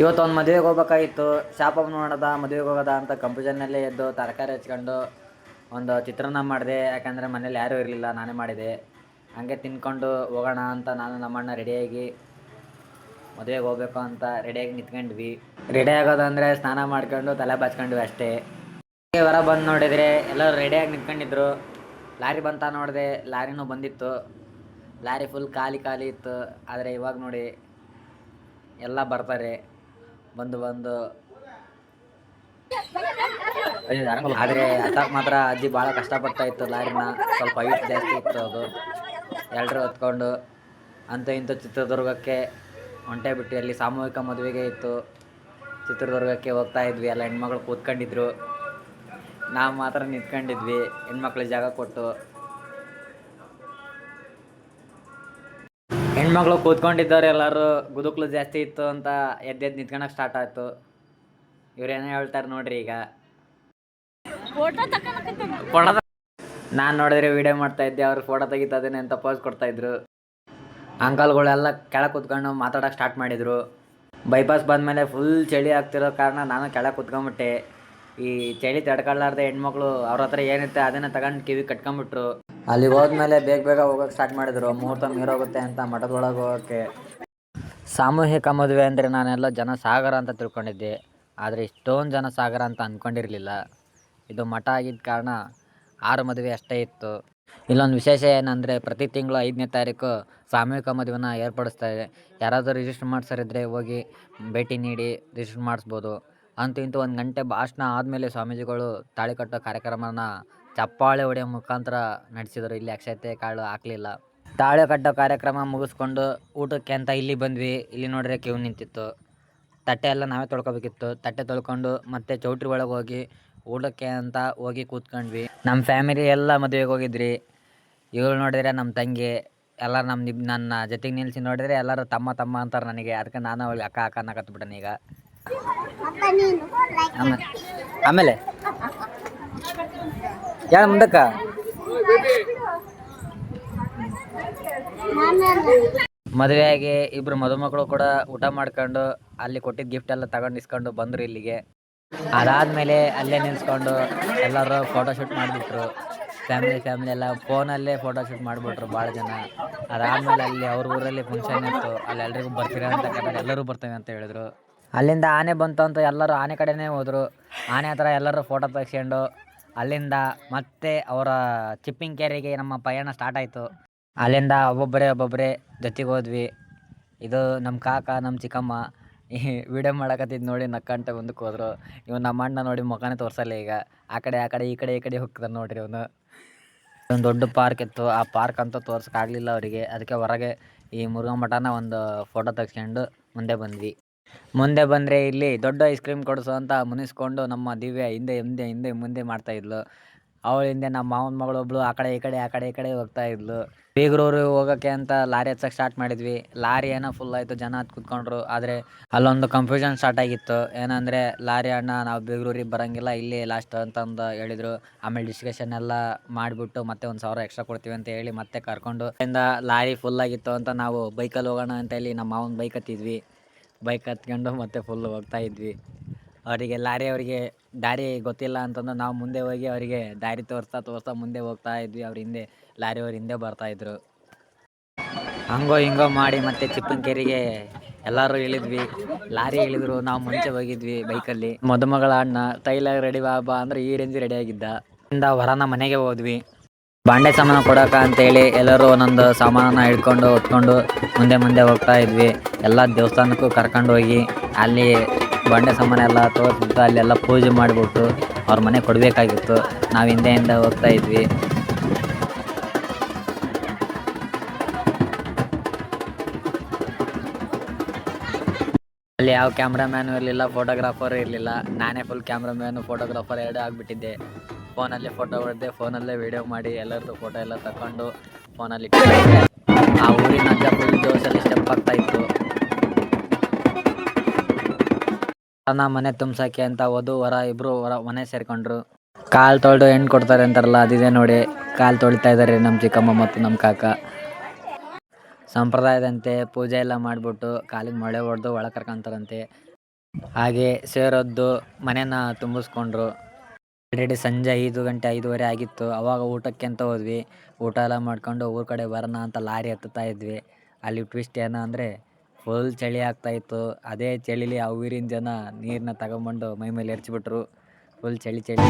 ಇವತ್ತು ಒಂದು ಮದುವೆಗೆ ಹೋಗ್ಬೇಕಾಗಿತ್ತು. ಶಾಪ ನೋಡದ, ಮದುವೆಗೆ ಹೋಗೋದ ಅಂತ ಕಂಪ್ಯೂಟರ್ನಲ್ಲೇ ಎದ್ದು ತರಕಾರಿ ಹಚ್ಕೊಂಡು ಒಂದು ಚಿತ್ರಾನ್ನ ಮಾಡಿದೆ. ಯಾಕಂದರೆ ಮನೇಲಿ ಯಾರೂ ಇರಲಿಲ್ಲ, ನಾನೇ ಮಾಡಿದೆ. ಹಂಗೆ ತಿನ್ಕೊಂಡು ಹೋಗೋಣ ಅಂತ ನಾನು ನಮ್ಮಣ್ಣ ರೆಡಿಯಾಗಿ ಮದುವೆಗೆ ಹೋಗ್ಬೇಕು ಅಂತ ರೆಡಿಯಾಗಿ ನಿಂತ್ಕೊಂಡ್ವಿ. ರೆಡಿ ಆಗೋದಂದರೆ ಸ್ನಾನ ಮಾಡ್ಕೊಂಡು ತಲೆ ಬಾಚ್ಕೊಂಡ್ವಿ ಅಷ್ಟೇ. ಹೊರ ಬಂದು ನೋಡಿದರೆ ಎಲ್ಲರೂ ರೆಡಿಯಾಗಿ ನಿಂತ್ಕೊಂಡಿದ್ರು. ಲಾರಿ ಬಂತ ನೋಡಿದೆ, ಲಾರಿನೂ ಬಂದಿತ್ತು. ಲಾರಿ ಫುಲ್ ಖಾಲಿ ಖಾಲಿ ಇತ್ತು. ಆದರೆ ಇವಾಗ ನೋಡಿ, ಎಲ್ಲ ಬರ್ತಾರೆ. ಬಂದು ಬಂದು. ಆದರೆ ಮಾತ್ರ ಅಜ್ಜಿ ಭಾಳ ಕಷ್ಟಪಡ್ತಾ ಇತ್ತು, ಲಾರಿನ ಸ್ವಲ್ಪ ಹೈಟ್ ಜಾಸ್ತಿ ಇತ್ತು ಅದು. ಎಲ್ಲರೂ ಹೊತ್ಕೊಂಡು ಅಂತ ಇಂಥ ಚಿತ್ರದುರ್ಗಕ್ಕೆ ಹೊಂಟೆ ಬಿಟ್ಟು ಅಲ್ಲಿ ಸಾಮೂಹಿಕ ಮದುವೆಗೆ ಇತ್ತು. ಚಿತ್ರದುರ್ಗಕ್ಕೆ ಹೋಗ್ತಾ ಇದ್ವಿ, ಎಲ್ಲ ಹೆಣ್ಮಕ್ಳು ಕೂತ್ಕೊಂಡಿದ್ರು. ನಾವು ಮಾತ್ರ ನಿಂತ್ಕೊಂಡಿದ್ವಿ, ಹೆಣ್ಮಕ್ಳಿಗೆ ಜಾಗ ಕೊಟ್ಟು. ಹೆಣ್ಮಕ್ಳು ಕೂತ್ಕೊಂಡಿದ್ದವ್ರು ಎಲ್ಲರೂ ಗುದುಕ್ಲು ಜಾಸ್ತಿ ಇತ್ತು ಅಂತ ಎದ್ದೆದ್ದು ನಿಂತ್ಕೊಳಕ್ಕೆ ಸ್ಟಾರ್ಟ್ ಆಯ್ತು. ಇವ್ರೇನೋ ಹೇಳ್ತಾರೆ ನೋಡ್ರಿ ಈಗ. ಫೋಟೋ ನಾನು ನೋಡಿದ್ರೆ ವಿಡಿಯೋ ಮಾಡ್ತಾ ಇದ್ದೆ ಅವ್ರು ಫೋಟೋ ತೆಗಿತಾದೇನೆ ಅಂತ ಪೋಸ್ ಕೊಡ್ತಾ ಇದ್ರು. ಅಂಕಲ್ಗಳೆಲ್ಲ ಕೆಳಗೆ ಕೂತ್ಕೊಂಡು ಮಾತಾಡೋಕೆ ಸ್ಟಾರ್ಟ್ ಮಾಡಿದ್ರು. ಬೈಪಾಸ್ ಬಂದಮೇಲೆ ಫುಲ್ ಚಳಿ ಆಗ್ತಿರೋ ಕಾರಣ ನಾನು ಕೆಳಗೆ ಕೂತ್ಕೊಂಬಿಟ್ಟೆ. ಈ ಚಳಿ ತಡ್ಕೊಳ್ಳಾರ್ದೆ ಹೆಣ್ಮಕ್ಳು ಅವ್ರ ಹತ್ರ ಏನಿತ್ತೆ ಅದನ್ನು ತಗೊಂಡು ಕಿವಿ ಕಟ್ಕೊಂಬಿಟ್ರು. ಅಲ್ಲಿಗೆ ಹೋದ್ಮೇಲೆ ಬೇಗ ಬೇಗ ಹೋಗೋಕೆ ಸ್ಟಾರ್ಟ್ ಮಾಡಿದ್ರು. ಮುಹೂರ್ತ ಮೀರೋಗುತ್ತೆ ಅಂತ ಮಠದೊಳಗೆ ಹೋಗೋಕ್ಕೆ ಸಾಮೂಹಿಕ ಮದುವೆ ಅಂದರೆ ನಾನೆಲ್ಲ ಜನ ಸಾಗರ ಅಂತ ತಿಳ್ಕೊಂಡಿದ್ದೆ. ಆದರೆ ಇಷ್ಟೊಂದು ಜನ ಸಾಗರ ಅಂತ ಅಂದ್ಕೊಂಡಿರಲಿಲ್ಲ ಇದು ಮಠ ಆಗಿದ್ದ ಕಾರಣ ಆರು ಮದುವೆ ಅಷ್ಟೇ ಇತ್ತು. ಇಲ್ಲೊಂದು ವಿಶೇಷ ಏನಂದರೆ ಪ್ರತಿ ತಿಂಗಳು ಐದನೇ ತಾರೀಕು ಸಾಮೂಹಿಕ ಮದುವೆನ ಏರ್ಪಡಿಸ್ತಾರೆ. ಯಾರಾದರೂ ರಿಜಿಸ್ಟರ್ ಮಾಡ್ಸೋರಿದ್ರೆ ಹೋಗಿ ಭೇಟಿ ನೀಡಿ ರಿಜಿಸ್ಟರ್ ಮಾಡಿಸ್ಬೋದು. ಅಂತೂ ಇಂತೂ ಒಂದು ಗಂಟೆ ಭಾಷಣ ಆದಮೇಲೆ ಸ್ವಾಮೀಜಿಗಳು ತಾಳಿ ಕಟ್ಟೋ ಕಾರ್ಯಕ್ರಮನ ಚಪ್ಪಾಳೆ ಹೊಡೆಯೋ ಮುಖಾಂತರ ನಡೆಸಿದರು. ಇಲ್ಲಿ ಅಕ್ಷತೆ ಕಾಳು ಹಾಕಲಿಲ್ಲ. ತಾಳಿ ಕಟ್ಟೋ ಕಾರ್ಯಕ್ರಮ ಮುಗಿಸ್ಕೊಂಡು ಊಟಕ್ಕೆ ಅಂತ ಇಲ್ಲಿ ಬಂದ್ವಿ. ಇಲ್ಲಿ ನೋಡ್ರೆ ಕ್ಯೂ ನಿಂತಿತ್ತು. ತಟ್ಟೆ ಎಲ್ಲ ನಾವೇ ತೊಳ್ಕೊಬೇಕಿತ್ತು. ತಟ್ಟೆ ತೊಳ್ಕೊಂಡು ಮತ್ತೆ ಚೌಟ್ರಿ ಒಳಗೆ ಹೋಗಿ ಊಟಕ್ಕೆ ಅಂತ ಹೋಗಿ ಕೂತ್ಕೊಂಡ್ವಿ. ನಮ್ಮ ಫ್ಯಾಮಿಲಿ ಎಲ್ಲ ಮದುವೆಗೆ ಹೋಗಿದ್ರಿ. ಇವಳು ನೋಡಿದ್ರೆ ನಮ್ಮ ತಂಗಿ ಎಲ್ಲ ನಮ್ಮ ನಿಬ್, ನನ್ನ ಜೊತೆಗೆ ನಿಲ್ಸಿ ನೋಡಿದ್ರೆ ಎಲ್ಲರೂ ತಮ್ಮ ತಮ್ಮ ಅಂತಾರೆ ನನಗೆ. ಅದಕ್ಕೆ ನಾನು ಅವಳಿಗೆ ಅಕ್ಕ ಅಕ್ಕ ಅನ್ನಕತ್ಬಿಟ್ಟೆ ಈಗ ಆಮೇಲೆ ಆಮೇಲೆ? ಯಾರ ಮುಂದಕ್ಕ? ಮದುವೆಯಾಗಿ ಇಬ್ರು ಮದುಮಕ್ಕಳು ಕೂಡ ಊಟ ಮಾಡ್ಕೊಂಡು ಅಲ್ಲಿ ಕೊಟ್ಟಿದ್ದ ಗಿಫ್ಟ್ ಎಲ್ಲ ತಗೊಂಡು ಇಸ್ಕೊಂಡು ಬಂದರು ಇಲ್ಲಿಗೆ. ಅದಾದಮೇಲೆ ಅಲ್ಲೇ ನಿಲ್ಸ್ಕೊಂಡು ಎಲ್ಲರೂ ಫೋಟೋ ಶೂಟ್ ಮಾಡಿಬಿಟ್ರು. ಫ್ಯಾಮಿಲಿ ಫ್ಯಾಮಿಲಿ ಎಲ್ಲ ಫೋನಲ್ಲೇ ಫೋಟೋ ಶೂಟ್ ಮಾಡಿಬಿಟ್ರು ಭಾಳ ಜನ. ಅದಾದಮೇಲೆ ಅಲ್ಲಿ ಅವ್ರ ಊರಲ್ಲಿ ಫಂಕ್ಷನ್ ಇತ್ತು. ಅಲ್ಲಿ ಎಲ್ರಿಗೂ ಬರ್ತೀರಾ ಅಂತ ಕರೆದಾಗ ಎಲ್ಲರೂ ಬರ್ತೇವೆ ಅಂತ ಹೇಳಿದ್ರು. ಅಲ್ಲಿಂದ ಆನೆ ಬಂತು ಅಂತ ಎಲ್ಲರೂ ಆನೆ ಕಡೆನೇ ಹೋದರು. ಆನೆ ಹತ್ರ ಎಲ್ಲರೂ ಫೋಟೋ ತೆಗ್ಸ್ಕೊಂಡು ಅಲ್ಲಿಂದ ಮತ್ತೆ ಅವರ ಚಿಪ್ಪಿಂಗ್ ಕೇರಿಗೆ ನಮ್ಮ ಪಯಣ ಸ್ಟಾರ್ಟ್ ಆಯಿತು. ಅಲ್ಲಿಂದ ಒಬ್ಬೊಬ್ಬರೇ ಒಬ್ಬೊಬ್ಬರೇ ಜೊತೆಗೆ ಹೋದ್ವಿ. ಇದು ನಮ್ಮ ಕಾಕ ನಮ್ಮ ಚಿಕ್ಕಮ್ಮ. ಈ ವಿಡಿಯೋ ಮಾಡಕತ್ತಿದ್ದು ನೋಡಿ ನಕ್ಕಂತ ಮುಂದಕ್ಕೆ ಹೋದ್ರು. ಇವ್ನು ನಮ್ಮ ಅಣ್ಣ ನೋಡಿ ಮುಖನೇ ತೋರಿಸಲ್ಲ ಈಗ. ಆ ಕಡೆ ಆ ಕಡೆ, ಈ ಕಡೆ ಈ ಕಡೆ ಹೋಗ್ತಾನೆ ನೋಡ್ರಿ ಇವನು. ಒಂದು ದೊಡ್ಡ ಪಾರ್ಕ್ ಇತ್ತು. ಆ ಪಾರ್ಕ್ ಅಂತ ತೋರ್ಸೋಕ್ಕಾಗಲಿಲ್ಲ ಅವರಿಗೆ. ಅದಕ್ಕೆ ಹೊರಗೆ ಈ ಮುರುಘಾ ಮಠನ ಒಂದು ಫೋಟೋ ತೆಗ್ಸ್ಕೊಂಡು ಮುಂದೆ ಬಂದ್ವಿ. ಮುಂದೆ ಬಂದರೆ ಇಲ್ಲಿ ದೊಡ್ಡ ಐಸ್ ಕ್ರೀಮ್ ಕೊಡಿಸು ಅಂತ ಮುನಿಸ್ಕೊಂಡು ನಮ್ಮ ದಿವ್ಯ ಹಿಂದೆ ಹಿಂದೆ ಹಿಂದೆ, ಮುಂದೆ ಮಾಡ್ತಾ ಇದ್ಲು. ಅವಳ ಹಿಂದೆ ನಮ್ಮ ಮಾವನ ಮಗಳು ಒಬ್ಳು ಆ ಕಡೆ, ಈ ಕಡೆ, ಆ ಕಡೆ, ಈ ಕಡೆ ಹೋಗ್ತಾ ಇದ್ಲು. ಬೀಗರೂರು ಹೋಗೋಕ್ಕೆ ಅಂತ ಲಾರಿ ಹಚ್ಚಕ್ಕೆ ಸ್ಟಾರ್ಟ್ ಮಾಡಿದ್ವಿ. ಲಾರಿ ಏನೋ ಫುಲ್ ಆಯಿತು, ಜನ ಹತ್ತು ಕುತ್ಕೊಂಡ್ರು. ಆದರೆ ಅಲ್ಲೊಂದು ಕನ್ಫ್ಯೂಷನ್ ಸ್ಟಾರ್ಟ್ ಆಗಿತ್ತು. ಏನಂದರೆ ಲಾರಿ ಅಣ್ಣ ನಾವು ಬೀಗರೂರಿಗೆ ಬರೋಂಗಿಲ್ಲ, ಇಲ್ಲಿ ಲಾಸ್ಟ್ ಅಂತಂದು ಹೇಳಿದರು. ಆಮೇಲೆ ಡಿಸ್ಕಷನ್ ಎಲ್ಲ ಮಾಡಿಬಿಟ್ಟು ಮತ್ತೆ ಒಂದು ಸಾವಿರ ಎಕ್ಸ್ಟ್ರಾ ಕೊಡ್ತೀವಿ ಅಂತ ಹೇಳಿ ಮತ್ತೆ ಕರ್ಕೊಂಡು. ಇಂದ ಲಾರಿ ಫುಲ್ ಆಗಿತ್ತು ಅಂತ ನಾವು ಬೈಕಲ್ಲಿ ಹೋಗೋಣ ಅಂತ ಹೇಳಿ ನಮ್ಮ ಮಾವನ ಬೈಕ್ ಹತ್ತಿದ್ವಿ. ಬೈಕ್ ಹತ್ಕೊಂಡು ಮತ್ತೆ ಫುಲ್ ಹೋಗ್ತಾ ಇದ್ವಿ. ಅವರಿಗೆ ಲಾರಿ ಅವರಿಗೆ ದಾರಿ ಗೊತ್ತಿಲ್ಲ ಅಂತಂದು ನಾವು ಮುಂದೆ ಹೋಗಿ ಅವರಿಗೆ ದಾರಿ ತೋರಿಸ್ತಾ ತೋರಿಸ್ತಾ ಮುಂದೆ ಹೋಗ್ತಾ ಇದ್ವಿ. ಅವ್ರ ಹಿಂದೆ, ಲಾರಿ ಅವ್ರ ಹಿಂದೆ ಬರ್ತಾಯಿದ್ರು ಹಂಗೋ ಹಿಂಗೋ ಮಾಡಿ ಮತ್ತೆ ಚಿಪ್ಪನಕೆರೆಗೆ ಎಲ್ಲರೂ ಇಳಿದ್ವಿ. ಲಾರಿ ಇಳಿದ್ರು, ನಾವು ಮುಂಚೆ ಹೋಗಿದ್ವಿ ಬೈಕಲ್ಲಿ ಮದುಮಗಳ ಅಣ್ಣ, ತೈಲ ರೆಡಿ ಬಾಬಾ ಅಂದ್ರೆ ಈ ರೇಂಜ್ ರೆಡಿ ಆಗಿದ್ದ. ಇಂದ ಹೊರನ ಮನೆಗೆ ಹೋದ್ವಿ. ಬಾಂಡೆ ಸಾಮಾನು ಕೊಡಕ ಅಂತೇಳಿ ಎಲ್ಲರೂ ಒಂದೊಂದು ಸಾಮಾನನ್ನ ಹಿಡ್ಕೊಂಡು ಹೊತ್ಕೊಂಡು ಮುಂದೆ ಮುಂದೆ ಹೋಗ್ತಾ ಇದ್ವಿ. ಎಲ್ಲ ದೇವಸ್ಥಾನಕ್ಕೂ ಕರ್ಕೊಂಡು ಹೋಗಿ ಅಲ್ಲಿ ಬಂಡೆ ಸಾಮಾನು ಎಲ್ಲ ತೋರಿಸ್ಬಿಟ್ಟು ಅಲ್ಲೆಲ್ಲ ಪೂಜೆ ಮಾಡಿಬಿಟ್ಟು ಅವ್ರ ಮನೆ ಕೊಡಬೇಕಾಗಿತ್ತು. ನಾವು ಹಿಂದೆಯಿಂದ ಹೋಗ್ತಾ ಇದ್ವಿ. ಅಲ್ಲಿ ಯಾವ ಕ್ಯಾಮ್ರಾಮ್ಯಾನು ಇರಲಿಲ್ಲ ಫೋಟೋಗ್ರಾಫರ್ ಇರಲಿಲ್ಲ. ನಾನೇ ಫುಲ್ ಕ್ಯಾಮ್ರಾಮ್ಯಾನು ಫೋಟೋಗ್ರಾಫರ್ ಎರಡೇ ಆಗಿಬಿಟ್ಟಿದ್ದೆ. ಫೋನಲ್ಲೇ ಫೋಟೋ ಹೊಡೆದೆ, ಫೋನಲ್ಲೇ ವಿಡಿಯೋ ಮಾಡಿ ಎಲ್ಲರದ್ದು ಫೋಟೋ ಎಲ್ಲ ತಗೊಂಡು ಫೋನಲ್ಲಿ ಆ ಊರಿನ ಜೋಶಲ್ಲಿ ನನ್ನ ಮನೆ ತುಂಬಸಕ್ಕೆ ಅಂತ ವಧು ವರ ಇಬ್ರು ವರ ಮನೆ ಸೇರ್ಕೊಂಡ್ರು. ಕಾಲು ತೊಳೆದು ಹೆಣ್ಣು ಕೊಡ್ತಾರೆ ಅಂತಾರಲ್ಲ, ಅದಿದೆ ನೋಡಿ. ಕಾಲು ತೊಳಿತಾ ಇದ್ದಾರೆ ನಮ್ಮ ಚಿಕ್ಕಮ್ಮ ಮತ್ತು ನಮ್ಮ ಕಾಕ. ಸಂಪ್ರದಾಯದಂತೆ ಪೂಜೆ ಎಲ್ಲ ಮಾಡಿಬಿಟ್ಟು ಕಾಲಿಗೆ ಮೊಳೆ ಹೊಡೆದು ಒಳ ಕರ್ಕೊಂತಾರಂತೆ. ಹಾಗೆ ಸೇರೊದ್ದು ಮನೆನ ತುಂಬಿಸ್ಕೊಂಡ್ರು. ಆಲ್ರೆಡಿ ಸಂಜೆ ಐದು ಗಂಟೆ ಐದುವರೆ ಆಗಿತ್ತು. ಅವಾಗ ಊಟಕ್ಕೆ ಅಂತ ಹೋದ್ವಿ. ಊಟ ಎಲ್ಲ ಮಾಡ್ಕೊಂಡು ಊರ ಕಡೆ ಬರೋಣ ಅಂತ ಲಾರಿ ಹತ್ತುತ್ತಾ ಇದ್ವಿ. ಅಲ್ಲಿ ಟ್ವಿಸ್ಟ್ ಏನು ಅಂದರೆ ಫುಲ್ ಚಳಿ ಆಗ್ತಾ ಇತ್ತು. ಅದೇ ಚಳಿಲಿ ಆ ಊರಿನ ಜನ ನೀರನ್ನ ತಗೊಂಬಂದು ಮೈ ಮೇಲೆ ಎರಚಿಬಿಟ್ರು. ಫುಲ್ ಚಳಿ ಚಳಿ.